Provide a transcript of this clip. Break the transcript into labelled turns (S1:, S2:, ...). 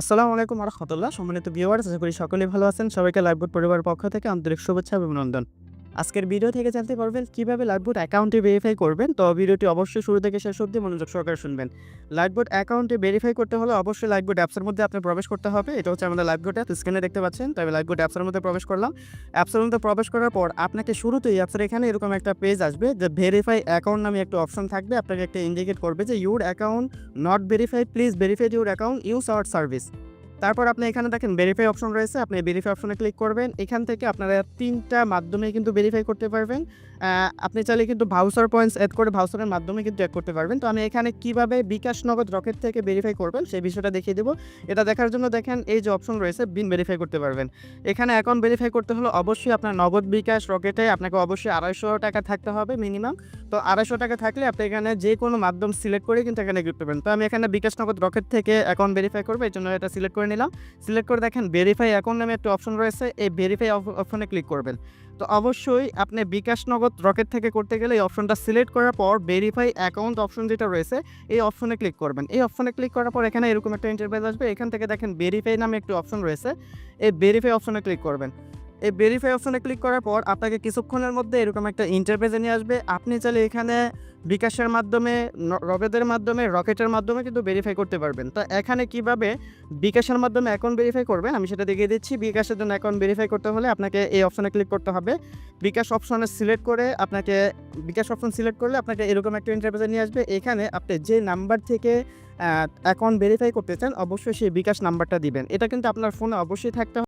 S1: আসসালামু আলাইকুম রহমতুল্লাহ সম্মানিত ভিউয়ার্স আশা করি সকলেই ভালো আছেন। সবাইকে লাইভবোট পরিবারের পক্ষ থেকে আন্তরিক শুভেচ্ছা, অভিনন্দন। আজকের ভিডিও থেকে জানতে পারবেন কীভাবে লাইভবোট অ্যাকাউন্টে ভেরিফাই করবেন। তো ভিডিওটি অবশ্যই শুরু থেকে শেষ অবধি মনোযোগ সহকারে শুনবেন। লাইভবোট অ্যাকাউন্টে ভেরিফাই করতে হলে অবশ্যই লাইভবোট অ্যাপসের মধ্যে আপনি প্রবেশ করতে হবে। এটা হচ্ছে আমাদের লাইভবোট অ্যাপ স্ক্রিনে দেখতে পাচ্ছেন। তবে লাইভবোট অ্যাপসের মধ্যে প্রবেশ করলাম। অ্যাপসের মধ্যে প্রবেশ করার পর আপনাকে শুরুতেই অ্যাপসের এখানে এরকম একটা পেজ আসবে যে ভেরিফাই অ্যাকাউন্ট নামে একটা অপশন থাকবে। আপনাকে একটা ইন্ডিকেট করবে যে your account not verify please verify your account use our service তারপর আপনি এখানে দেখেন ভেরিফাই অপশন রয়েছে, আপনি ভেরিফাই অপশনে ক্লিক করবেন। এখান থেকে আপনারা তিনটা মাধ্যমে কিন্তু ভেরিফাই করতে পারবেন। আপনি চাইলে কিন্তু ভাউচার পয়েন্টস অ্যাড করে ভাউচারের মাধ্যমে কিন্তু অ্যাড করতে পারবেন। তো আমি এখানে কীভাবে বিকাশ নগদ রকেট থেকে ভেরিফাই করবেন সেই বিষয়টা দেখিয়ে দেবো। এটা দেখার জন্য দেখেন এই যে অপশন রয়েছে বিন ভেরিফাই করতে পারবেন। এখানে অ্যাকাউন্ট ভেরিফাই করতে হলে অবশ্যই আপনার নগদ বিকাশ রকেটে আপনাকে অবশ্যই আড়াইশো টাকা থাকতে হবে মিনিমাম তো আড়াইশো টাকা থাকলে আপনি এখানে যে কোনো মাধ্যম সিলেক্ট করে কিন্তু এখানে করতে পারবেন তো আমি এখানে বিকাশ নগদ রকেট থেকে অ্যাকাউন্ট ভেরিফাই করব, এই জন্য এটা সিলেক্ট করে নিলাম। সিলেক্ট করে দেখেন ভেরিফাই অ্যাকাউন্ট নামে একটা অপশন রয়েছে, এই ভেরিফাই অপশনে ক্লিক করবেন। তো অবশ্যই আপনি বিকাশ নগদ রকেট থেকে করতে গেলে এই অপশনটা সিলেক্ট করার পর ভেরিফাই অ্যাকাউন্ট অপশন যেটা রয়েছে, এই অপশনে ক্লিক করবেন। এই অপশনে ক্লিক করার পর এখানে এরকম একটা ইন্টারভেস আসবে, এখান থেকে দেখেন ভেরিফাই নামে একটি অপশন রয়েছে, এই ভেরিফাই অপশনে ক্লিক করবেন। এই ভেরিফাই অপশনে ক্লিক করার পর আপনাকে কিছুক্ষণের মধ্যে এরকম একটা ইন্টারভেসে নিয়ে আসবে। আপনি চাইলে এখানে বিকাশের মাধ্যমে রকেটের মাধ্যমে রকেটের মাধ্যমে কিন্তু ভেরিফাই করতে পারবেন। তো এখানে কীভাবে বিকাশের মাধ্যমে অ্যাকাউন্ট ভেরিফাই করবেন? আমি সেটা দেখিয়ে দিচ্ছি। বিকাশের জন্য অ্যাকাউন্ট ভেরিফাই করতে হলে আপনাকে এই অপশনে ক্লিক করতে হবে। বিকাশ অপশনে সিলেক্ট করে আপনাকে, বিকাশ অপশন সিলেক্ট করলে আপনাকে এরকম একটা ইন্টারভেসে নিয়ে আসবে। এখানে আপনি যে নাম্বার থেকে অ্যাকাউন্ট ভেরিফাই করতে চান, অবশ্যই সেই বিকাশ নাম্বারটা দিবেন। এটা কিন্তু আপনার ফোনে অবশ্যই থাকতে